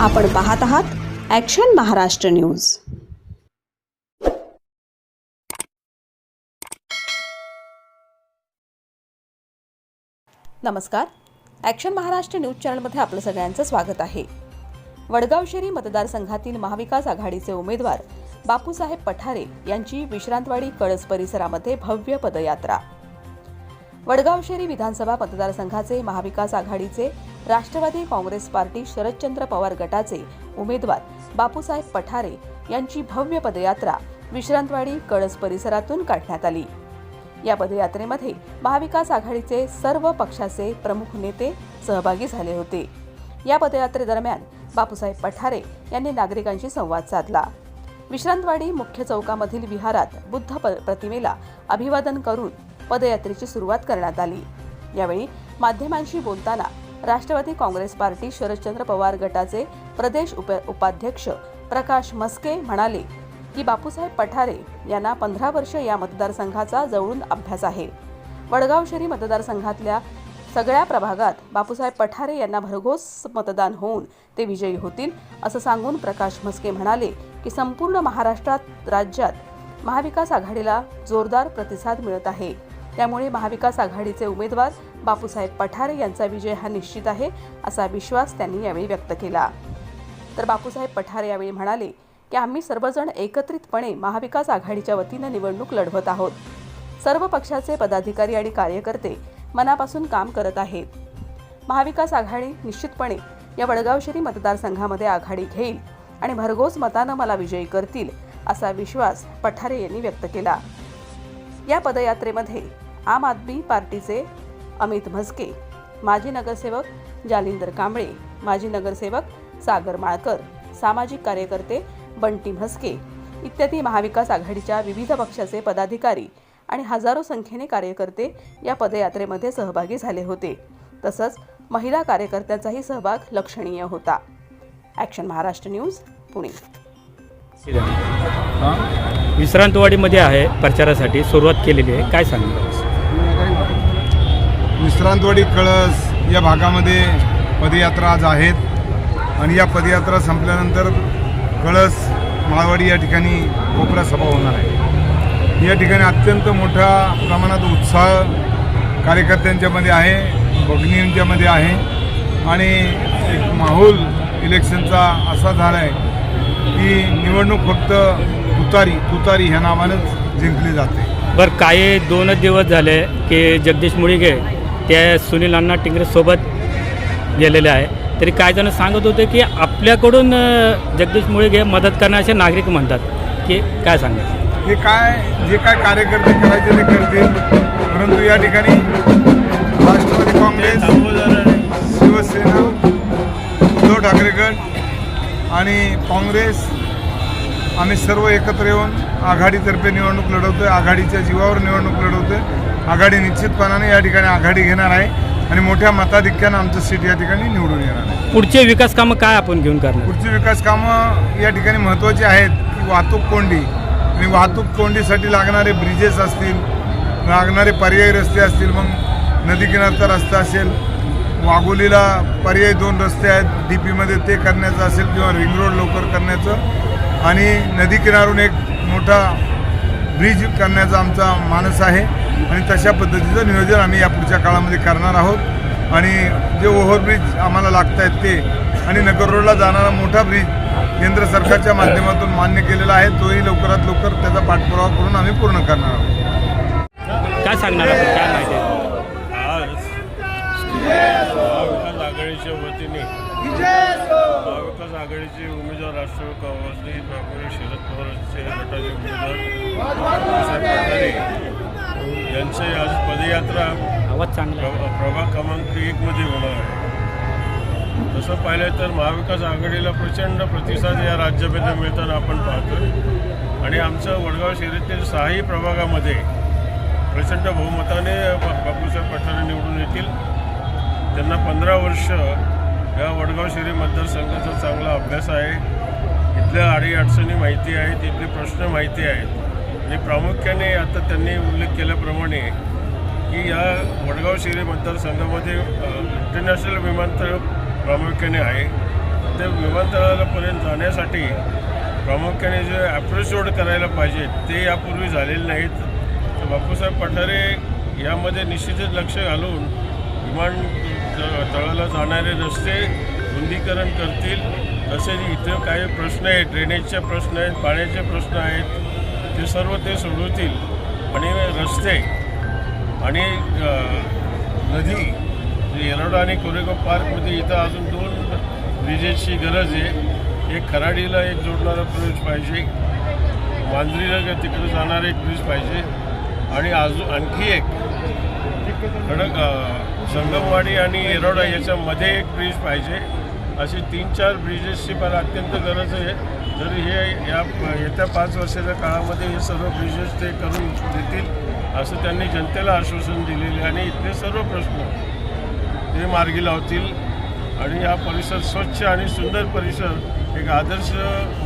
आपण पाहत आहात ॲक्शन महाराष्ट्र न्यूज नमस्कार. ॲक्शन महाराष्ट्र न्यूज चॅनलमध्ये आपलं सगळ्यांचं स्वागत आहे. वडगाव शेरी मतदारसंघातील महाविकास आघाडीचे उमेदवार बापूसाहेब पठारे यांची विश्रांतवाडी कळस परिसरामध्ये भव्य पदयात्रा. वडगाव शहरी विधानसभा मतदारसंघाचे महाविकास आघाडीचे राष्ट्रवादी काँग्रेस पार्टी शरदचंद्र पवार गटाचे उमेदवार बापूसाहेब पठारे यांची भव्य पदयात्रा विश्रांतवाडी कळस परिसरातून काढण्यात आली. या पदयात्रेमध्ये महाविकास आघाडीचे सर्व पक्षाचे प्रमुख नेते सहभागी झाले होते. या पदयात्रेदरम्यान बापूसाहेब पठारे यांनी नागरिकांशी संवाद साधला. विश्रांतवाडी मुख्य चौकामधील विहारात बुद्ध प्रतिमेला अभिवादन करून पदयात्रेची सुरुवात करण्यात आली. यावेळी माध्यमांशी बोलताना राष्ट्रवादी काँग्रेस पार्टी शरदचंद्र पवार गटाचे प्रदेश उप उपाध्यक्ष प्रकाश मस्के म्हणाले की बापूसाहेब पठारे यांना पंधरा वर्ष या मतदारसंघाचा जवळून अभ्यास आहे. वडगाव शहरी मतदारसंघातल्या सगळ्या प्रभागात बापूसाहेब पठारे यांना भरघोस मतदान होऊन ते विजयी होतील असं सांगून प्रकाश म्हस्के म्हणाले की संपूर्ण महाराष्ट्रात राज्यात महाविकास आघाडीला जोरदार प्रतिसाद मिळत आहे. त्यामुळे महाविकास आघाडीचे उमेदवार बापूसाहेब पठारे यांचा विजय हा निश्चित आहे असा विश्वास त्यांनी यावेळी व्यक्त केला. तर बापूसाहेब पठारे यावेळी म्हणाले की आम्ही सर्वजण एकत्रितपणे महाविकास आघाडीच्या वतीनं निवडणूक लढवत आहोत. सर्व पक्षाचे पदाधिकारी आणि कार्यकर्ते मनापासून काम करत आहेत. महाविकास आघाडी निश्चितपणे या वडगावशेरी मतदारसंघामध्ये आघाडी घेईल आणि भरघोस मतानं मला विजयी करतील असा विश्वास पठारे यांनी व्यक्त केला. या पदयात्रेमध्ये आम आदमी पार्टीचे अमित म्हस्के माजी नगरसेवक जालिंदर कांबळे माजी नगरसेवक सागर माळकर सामाजिक कार्यकर्ते बंटी म्हस्के इत्यादी महाविकास आघाडीच्या विविध पक्षाचे पदाधिकारी आणि हजारो संख्येने कार्यकर्ते या पदयात्रेमध्ये सहभागी झाले होते. तसंच महिला कार्यकर्त्यांचाही सहभाग लक्षणीय होता. Action Maharashtra news Pune. विश्रांतवाडीमध्ये आहे प्रचारासाठी सुरुवात केलेली आहे. काय सांगितलं विश्रांतवाडी कळस या भागामध्ये पदयात्रा आज आहेत. आणि या पदयात्रा संपल्यानंतर कळस माळवाडी या ठिकाणी कोपरा सभा होणार आहे. या ठिकाणी अत्यंत मोठ्या प्रमाणात उत्साह कार्यकर्त्यांच्यामध्ये आहे भगिनींच्यामध्ये आहे. आणि एक माहोल इलेक्शनचा असा झाला आहे की निवडणूक फक्त तुतारी तुतारी ह्या नावानंच जिंकली जाते. बरं काही दोनच दिवस झाले की जगदीश मुळीगे त्या सुनील अण्णा टिंगरेसोबत गेलेले आहे. तरी काय जण सांगत होते की आपल्याकडून जगदीश मुळे घे मदत करण्याचे नागरिक म्हणतात. की काय सांगा? हे काय जे काय कार्यकर्ते करायचे ते करतील. परंतु या ठिकाणी राष्ट्रवादी काँग्रेस शिवसेना उद्धव ठाकरे गट आणि काँग्रेस आम्ही सर्व एकत्र येऊन आघाडीतर्फे निवडणूक लढवतोय आघाडीच्या जीवावर निवडणूक लढवतोय. आघाडी निश्चितपणाने या ठिकाणी आघाडी घेणार आहे आणि मोठ्या मताधिक्यानं आमचं सीट या ठिकाणी निवडून येणार आहे. पुढचे विकास कामं काय आपण घेऊन करणार? पुढची विकास कामं या ठिकाणी महत्त्वाची आहेत की वाहतूक कोंडी. आणि वाहतूक कोंडीसाठी लागणारे ब्रिजेस असतील लागणारे पर्यायी रस्ते असतील मग नदी किनारचा रस्ता असेल वाघोलीला पर्यायी दोन रस्ते आहेत डी पीमध्ये ते करण्याचं असेल किंवा रिंग रोड लवकर करण्याचं. आणि नदी किनारून एक मोठा ब्रिज करण्याचा आमचा मानस आहे आणि तशा पद्धतीचं नियोजन आम्ही या पुढच्या काळामध्ये करणार आहोत. आणि जे ओव्हरब्रिज आम्हाला लागत आहेत ते आणि नगर रोडला जाणारा मोठा ब्रिज केंद्र सरकारच्या माध्यमातून मान्य केलेला आहे तोही लवकरात लवकर त्याचा पाठपुरावा करून आम्ही पूर्ण करणार आहोत. काय सांगणार आपण? काय माहिती? वतीने महाविकास आघाडीचे उमेदवार राष्ट्रवादी काँग्रेसने काँग्रेस शरद पवारचे गटाचे उमेदवार यांची आज पदयात्रा प्रभाग क्रमांक एकमध्ये होणार आहे. तसं पाहिलं तर महाविकास आघाडीला प्रचंड प्रतिसाद या राज्यामध्ये मिळताना आपण पाहतोय. आणि आमचं वडगाव शहरातील सहाही प्रभागामध्ये प्रचंड बहुमताने बापूसाहेब पठारे निवडून येतील. त्यांना पंधरा वर्ष या वडगाव शहरी मतदारसंघाचा चांगला अभ्यास आहे. इथल्या अडीअडचणी माहिती आहेत इथले प्रश्न माहिती आहेत. आणि प्रामुख्याने आता त्यांनी उल्लेख केल्याप्रमाणे की या वडगाव शहरी मतदारसंघामध्ये इंटरनॅशनल विमानतळ प्रामुख्याने आहे. ते विमानतळापर्यंत जाण्यासाठी प्रामुख्याने जे ॲप्रोच रोड करायला पाहिजे ते यापूर्वी झालेले नाहीत. तर बापूसाहेब पठारे यामध्ये निश्चितच लक्ष घालून विमान त- तळाला जाणारे रस्ते रुंदीकरण करतील. तसेच इथं काही प्रश्न आहेत ड्रेनेजचे प्रश्न आहेत पाण्याचे प्रश्न आहेत ते सर्व ते सोडवतील. आणि रस्ते आणि नदी जे आणि कोरेगाव पार्कमध्ये इथं अजून दोन ब्रिजेसची गरज आहे. एक खराडीला एक जोडणारा ब्रिज पाहिजे. मांजरीला तिकडे जाणारा एक ब्रिज पाहिजे. आणि अजून आणखी एक खडक संगमवाडी आणि येरोडा याच्यामध्ये एक ब्रिज पाहिजे. अशी तीन चार ब्रिजेसची मला अत्यंत गरज आहे. जर हे या येत्या पाच वर्षाच्या काळामध्ये हे सर्व ब्रिजेस ते करून देतील असं त्यांनी जनतेला आश्वासन दिलेले आणि इथले सर्व प्रश्न ते मार्गी लावतील. आणि हा परिसर स्वच्छ आणि सुंदर परिसर एक आदर्श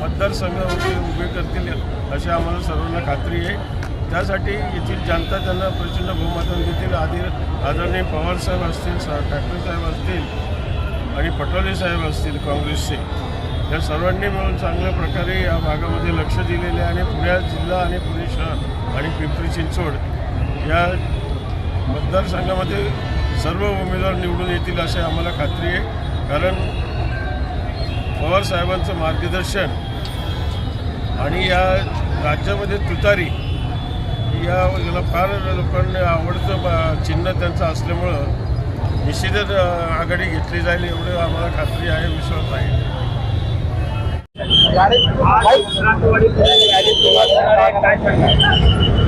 मतदारसंघावरती उभे करतील अशी आम्हाला सर्वांना खात्री आहे. त्यासाठी येथील जनता त्यांना प्रचंड बहुमताने देतील आधी आदरणीय पवारसाहेब असतील सा ठाकरे साहेब असतील आणि पटोले साहेब असतील काँग्रेसचे. या सर्वांनी मिळून चांगल्या प्रकारे या भागामध्ये लक्ष दिलेले आणि पुण्या जिल्हा आणि पुणे शहर आणि पिंपरी चिंचवड या मतदारसंघामध्ये सर्व उमेदवार निवडून येतील असे आम्हाला खात्री आहे. कारण पवार साहेबांचं मार्गदर्शन आणि या राज्यामध्ये तुतारी या याला फार लोकांना आवडतं चिन्ह त्यांचं असल्यामुळं निश्चितच आघाडी घेतली जाईल एवढं आम्हाला खात्री आहे विश्वास आहे.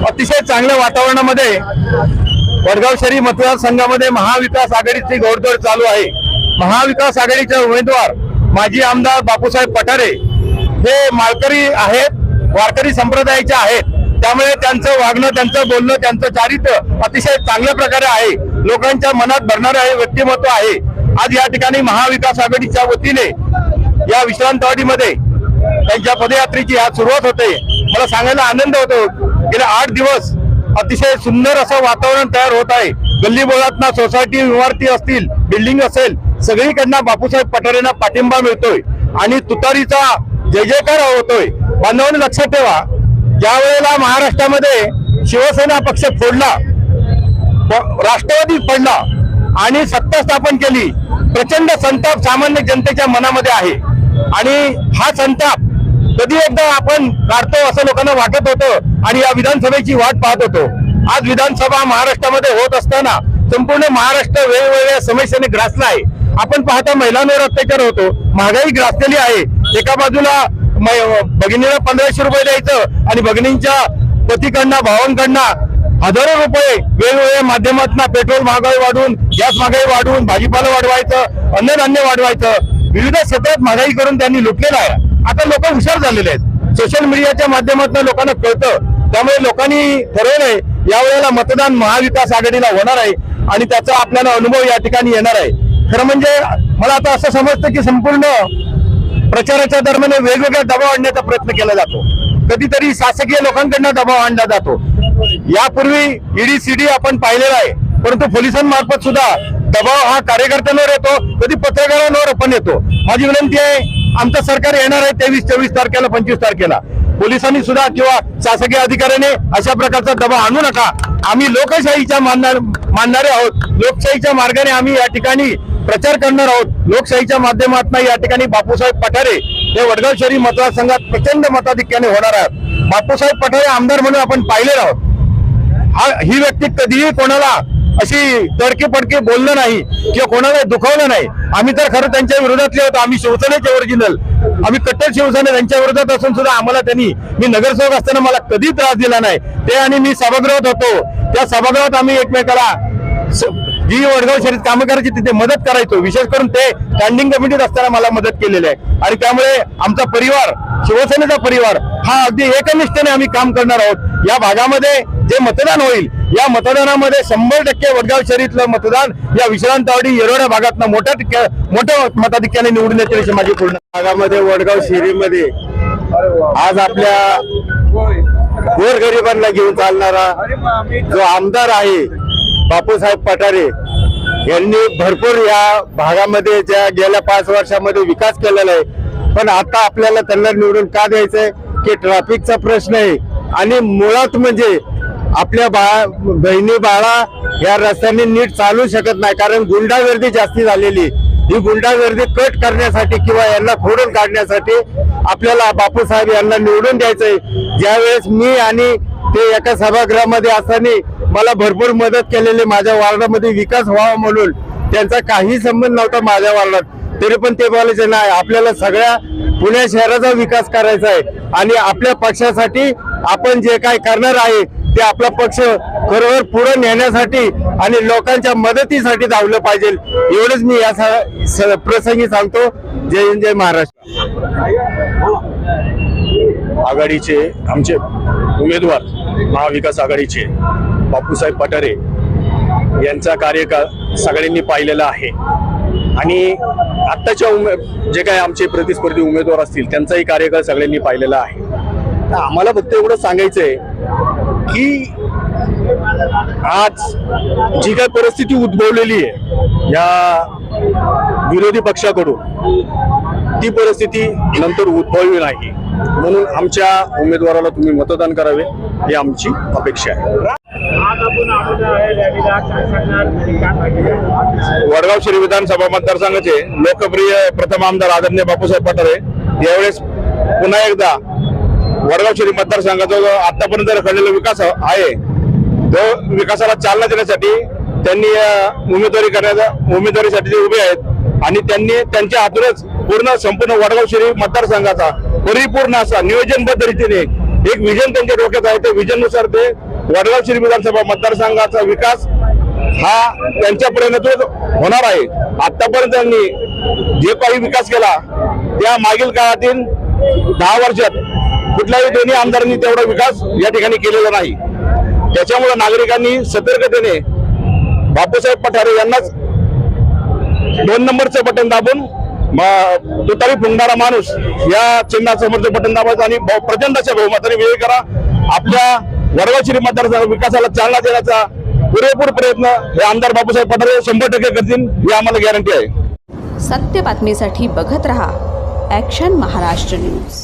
अतिशय चांगल्या वातावरणामध्ये वडगाव शहरी मतदारसंघामध्ये महाविकास आघाडीची घोडदौड चालू आहे. महाविकास आघाडीचे उमेदवार माजी आमदार बापूसाहेब पठारे हे माळकरी आहेत वारकरी संप्रदायाचे आहेत. त्यामुळे त्यांचं वागणं त्यांचं बोलणं त्यांचं चारित्र्य अतिशय चांगल्या प्रकारे आहे. लोकांच्या मनात भरणारं हे व्यक्तिमत्व आहे. आज या ठिकाणी महाविकास आघाडीच्या वतीने या विश्रांतवाडीमध्ये त्यांच्या पदयात्रेची आज सुरुवात होते. मला सांगायला आनंद होतो. गेले आठ दिवस अतिशय सुंदर असं वातावरण तयार होत आहे. गल्ली बोळातना सोसायटी इमारती असतील बिल्डिंग असेल सगळीकडनं बापूसाहेब पठारेंना पाठिंबा मिळतोय. आणि तुतारीचा जय जयकार होतोय. बांधवांनी लक्षात ठेवा. ज्या वेळेला महाराष्ट्रामध्ये शिवसेना पक्ष फोडला राष्ट्रवादी पडला आणि सत्ता स्थापन केली प्रचंड संताप सामान्य जनतेच्या मनामध्ये आहे. आणि हा संताप कधी एकदा आपण काढतो असं लोकांना वाटत होतं आणि या विधानसभेची वाट पाहत होतो. आज विधानसभा महाराष्ट्रामध्ये होत असताना संपूर्ण महाराष्ट्र वेगवेगळ्या समस्येने ग्रासला आहे. आपण पाहता महिलांवर अत्याचार होतो महागाई ग्रासलेली आहे. एका बाजूला भगिनीला पंधराशे रुपये द्यायचं आणि भगिनींच्या पतीकडनं भावांकडनं हजारो रुपये वेगवेगळ्या माध्यमातून पेट्रोल महागाई वाढवून गॅस महागाई वाढवून भाजीपाला वाढवायचं अन्नधान्य वाढवायचं. विविध क्षेत्रात महागाई करून त्यांनी लुटलेलं आहे. आता लोक हुशार झालेले आहेत. सोशल मीडियाच्या माध्यमातून लोकांना कळतं. त्यामुळे लोकांनी ठरवलंय यावेळेला मतदान महाविकास आघाडीला होणार आहे आणि त्याचा आपल्याला अनुभव या ठिकाणी येणार आहे. खरं म्हणजे मला आता असं समजतं की संपूर्ण प्रचाराच्या दरम्यान वेगवेगळा दबाव आणण्याचा प्रयत्न केला जातो. कधीतरी शासकीय लोकांकडनं दबाव आणला जातो. यापूर्वी ईडी सीडी आपण पाहिलेला आहे. परंतु पोलिसांमार्फत सुद्धा दबाव हा कार्यकर्त्यांवर येतो. कधी पत्रकारांवर पण येतो. माझी विनंती आहे आमचं सरकार येणार आहे तेवीस चोवीस तारखेला पंचवीस तारखेला. पोलिसांनी सुद्धा किंवा शासकीय अधिकाऱ्याने अशा प्रकारचा दबाव आणू नका. आम्ही लोकशाहीच्या मानणार मानणारे आहोत. लोकशाहीच्या मार्गाने आम्ही या ठिकाणी प्रचार करणार आहोत. लोकशाहीच्या माध्यमातून या ठिकाणी बापूसाहेब पठारे हे वडगाव शहरी मतदारसंघात प्रचंड मताधिक्याने होणार आहेत. बापूसाहेब पठारे आमदार म्हणून आपण पाहिले आहोत. हा ही व्यक्ती कधीही कोणाला अशी तडके पडके बोललं नाही किंवा कोणाला दुखवलं नाही. आम्ही तर खरं त्यांच्या विरोधातले होतो आम्ही शिवसेनेचे ओरिजिनल आम्ही कट्टर शिवसेना त्यांच्या विरोधात असून सुद्धा आम्हाला त्यांनी मी नगरसेवक असताना मला कधी त्रास दिला नाही. ते आणि मी सभागृहात होतो. त्या सभागृहात आम्ही एकमेकाला जी वडगाव शहरीत कामं करायची तिथे मदत करायचो. विशेष करून ते स्टँडिंग कमिटीत असताना मला मदत केलेली आहे. आणि त्यामुळे आमचा परिवार शिवसेनेचा परिवार हा अगदी एकनिष्ठेने आम्ही काम करणार आहोत. या भागामध्ये जे मतदान होईल या मतदानामध्ये शंभर टक्के वडगाव शहरीतलं मतदान या विश्रांतवाडी येरोडा भागातनं मोठ्या मोठ्या मताधिक्याने निवडून येतील अशी माझी पूर्ण भागामध्ये वडगाव शहरीमध्ये आज आपल्या गोरगरिबांना घेऊन चालणारा जो आमदार आहे बापूसाहेब पठारे यांनी भरपूर या भागामध्ये ज्या गेल्या पाच वर्षामध्ये विकास केलेला आहे. पण आता आपल्याला त्यांना निवडून का द्यायचंय? की ट्रॅफिकचा प्रश्न आहे. आणि मुळात म्हणजे आपल्या बा बहिणी बाळा या रस्त्याने नीट चालू शकत नाही. कारण गुंडागर्दी जास्ती झालेली ही गुंडागर्दी कट करण्यासाठी किंवा यांना खोडून काढण्यासाठी आपल्याला बापूसाहेब यांना निवडून द्यायचंय. ज्यावेळेस मी आणि ते एका सभागृहामध्ये असताना मला भरपूर मदत केलेली माझ्या वार्डामध्ये विकास व्हावा म्हणून. त्यांचा काही संबंध नव्हता माझ्या वार्डात. तरी पण ते बोलायचे नाही आपल्याला सगळ्या पुणे शहराचा विकास करायचा आहे आणि आपल्या पक्षासाठी आपण जे काय करणार आहे ते आपला पक्ष खरोखर पुढे नेण्यासाठी आणि लोकांच्या मदतीसाठी धावलं पाहिजे. एवढंच मी या प्रसंगी सांगतो. जय जय महाराष्ट्र. आघाडीचे आमचे उमेदवार महाविकास आघाडीचे बापूसाहेब पठारे यांचा कार्यकाळ सगळ्यांनी पाहिलेला आहे. आणि आत्ताच्या उमे जे काय आमचे प्रतिस्पर्धी उमेदवार असतील त्यांचाही कार्यकाळ सगळ्यांनी पाहिलेला आहे. तर आम्हाला फक्त एवढं सांगायचं आहे की आज जी काय परिस्थिती उद्भवलेली आहे या विरोधी पक्षाकडून ती परिस्थिती नंतर उद्भवली नाही. म्हणून आमच्या उमेदवाराला तुम्ही मतदान करावे ही आमची अपेक्षा आहे. वडगाव श्री विधानसभा मतदारसंघाचे लोकप्रिय प्रथम आमदार आदरणीय बापूसाहेब पठारे यावेळेस पुन्हा एकदा वडगाव श्री मतदारसंघाचा जो आतापर्यंत घडलेला विकास आहे तो विकासाला चालना देण्यासाठी त्यांनी उमेदवारी करण्याचा उमेदवारीसाठी ते उभे आहेत आणि त्यांनी त्यांच्या हातूनच पूर्ण संपूर्ण वडगाव शहरी मतदारसंघाचा परिपूर्ण असा नियोजनबद्ध रीतीने एक विजन त्यांच्या डोक्यात आहे. त्या विजननुसार ते वडगाव शहरी विधानसभा मतदारसंघाचा विकास हा त्यांच्या प्रेरणेतून होणार आहे. आतापर्यंत त्यांनी जे काही विकास केला त्या मागील काळातील दहा वर्षात कुठल्याही दोन्ही आमदारांनी तेवढा विकास या ठिकाणी केलेला नाही. त्याच्यामुळे नागरिकांनी सतर्कतेने बापूसाहेब पठारे यांनाच दोन नंबरचं बटन दाबून तुतारी फुंकणारा माणूस या चिन्हासमोरचं बटन दाबायचं आणि प्रचंड अशा बहुमताने विजय करा. आपल्या वडगावशिरी मतदारसंघ विकासाला चालना देण्याचा पुरेपूर प्रयत्न हे आमदार बापूसाहेब पठारे शंभर टक्के करतील ही आम्हाला गॅरंटी आहे. सत्य बातमीसाठी बघत रहा ॲक्शन महाराष्ट्र न्यूज